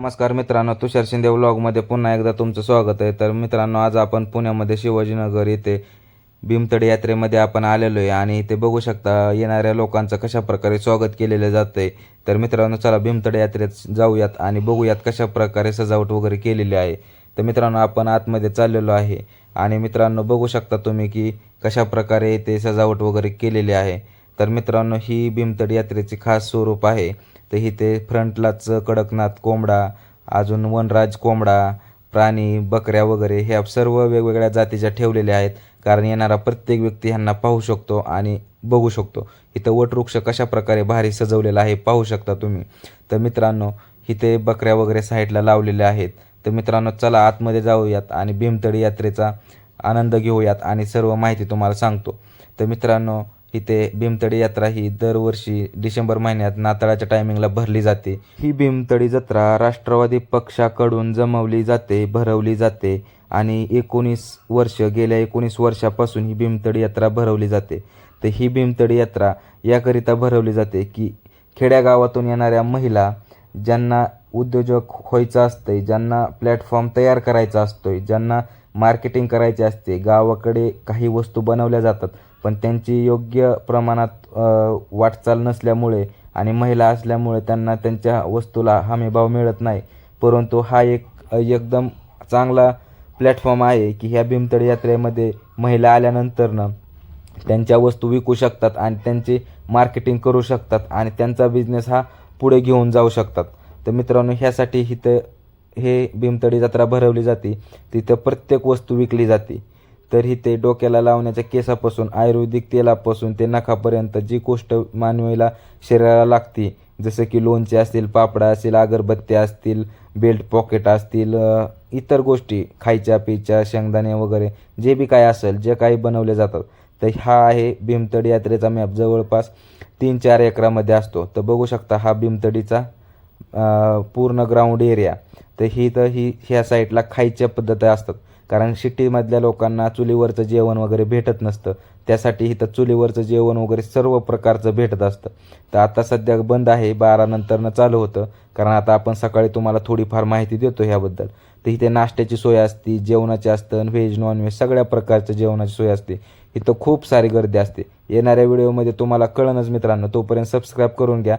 नमस्कार मित्रांनो तुषार शिंदे व्लॉगमध्ये पुन्हा एकदा तुमचं स्वागत आहे. तर मित्रांनो आज आपण पुण्यामध्ये शिवाजीनगर येथे भीमतडी यात्रेमध्ये आपण आलेलो आहे आणि इथे बघू शकता येणाऱ्या लोकांचं कशा प्रकारे स्वागत केलेलं जातं आहे तर मित्रांनो चला भीमतडी यात्रेत जाऊयात आणि बघूयात कशा प्रकारे सजावट वगैरे केलेली आहे. तर मित्रांनो आपण आतमध्ये चाललेलो आहे आणि मित्रांनो बघू शकता तुम्ही की कशा प्रकारे इथे सजावट वगैरे केलेली आहे. तर मित्रांनो ही भीमतडी यात्रेची खास स्वरूप आहे. तर इथे फ्रंटलाच कडकनाथ कोंबडा अजून वनराज कोंबडा प्राणी बकऱ्या वगैरे ह्या सर्व वेगवेगळ्या जातीच्या ठेवलेल्या आहेत. कारण येणारा प्रत्येक व्यक्ती ह्यांना पाहू शकतो आणि बघू शकतो. इथं वटवृक्ष कशाप्रकारे भारी सजवलेला आहे पाहू शकता तुम्ही. तर मित्रांनो इथे बकऱ्या वगैरे साईडला लावलेल्या आहेत. तर मित्रांनो चला आतमध्ये जाऊयात आणि भीमतडी यात्रेचा आनंद घेऊयात आणि सर्व माहिती तुम्हाला सांगतो. तर मित्रांनो इथे भीमतडी यात्रा ही दरवर्षी डिसेंबर महिन्यात नाताळाच्या टायमिंगला भरली जाते. ही भीमतडी जत्रा राष्ट्रवादी पक्षाकडून जमवली जाते भरवली जाते आणि एकोणीस वर्ष गेल्या एकोणीस वर्षापासून ही भीमतडी यात्रा भरवली जाते. तर ही भीमतडी यात्रा याकरिता भरवली जाते की खेड्यागावातून येणाऱ्या महिला ज्यांना उद्योजक व्हायचं असतंय ज्यांना प्लॅटफॉर्म तयार करायचा असतोय ज्यांना मार्केटिंग करायचे असते. गावाकडे काही वस्तू बनवल्या जातात पण त्यांची योग्य प्रमाणात वाटचाल नसल्यामुळे आणि महिला असल्यामुळे त्यांना त्यांच्या वस्तूला हमीभाव मिळत नाही. परंतु हा एक एकदम चांगला प्लॅटफॉर्म आहे की ह्या भीमतडी यात्रेमध्ये महिला आल्यानंतरनं त्यांच्या वस्तू विकू शकतात आणि त्यांची मार्केटिंग करू शकतात आणि त्यांचा बिझनेस हा पुढे घेऊन जाऊ शकतात. तर मित्रांनो ह्यासाठी इथं हे भीमतडी जत्रा भरवली जाते तिथं प्रत्येक वस्तू विकली जाते. तर इथे डोक्याला लावण्याच्या केसापासून आयुर्वेदिक तेलापासून ते नखापर्यंत जी गोष्ट मानवीला शरीराला लागते जसं की लोणचे असतील पापडा असतील अगरबत्त्या असतील बेल्ट पॉकेट असतील इतर गोष्टी खायच्या पिच्या शेंगदाणे वगैरे जे बी काय असेल जे काही बनवले जातात. तर हा आहे भीमतडी यात्रेचा मॅप जवळपास तीन चार एकरामध्ये असतो. तर बघू शकता हा भीमतडीचा पूर्ण ग्राउंड एरिया तर ही तर ही ह्या साईडला खायच्या पद्धती असतात. कारण सिटीमधल्या लोकांना चुलीवरचं जेवण वगैरे भेटत नसतं. त्यासाठी इथं चुलीवरचं जेवण वगैरे सर्व प्रकारचं भेटत असतं. तर आता सध्या बंद आहे बारानंतरनं चालू होतं. कारण आता आपण सकाळी तुम्हाला थोडीफार माहिती देतो ह्याबद्दल. तर इथे नाश्त्याची सोय असते जेवणाची असतं व्हेज नॉनव्हेज सगळ्या प्रकारच्या जेवणाची सोय असते. इथं खूप सारी गर्दी असते. येणाऱ्या व्हिडिओमध्ये तुम्हाला कळणच मित्रांनो तोपर्यंत सबस्क्राईब करून घ्या.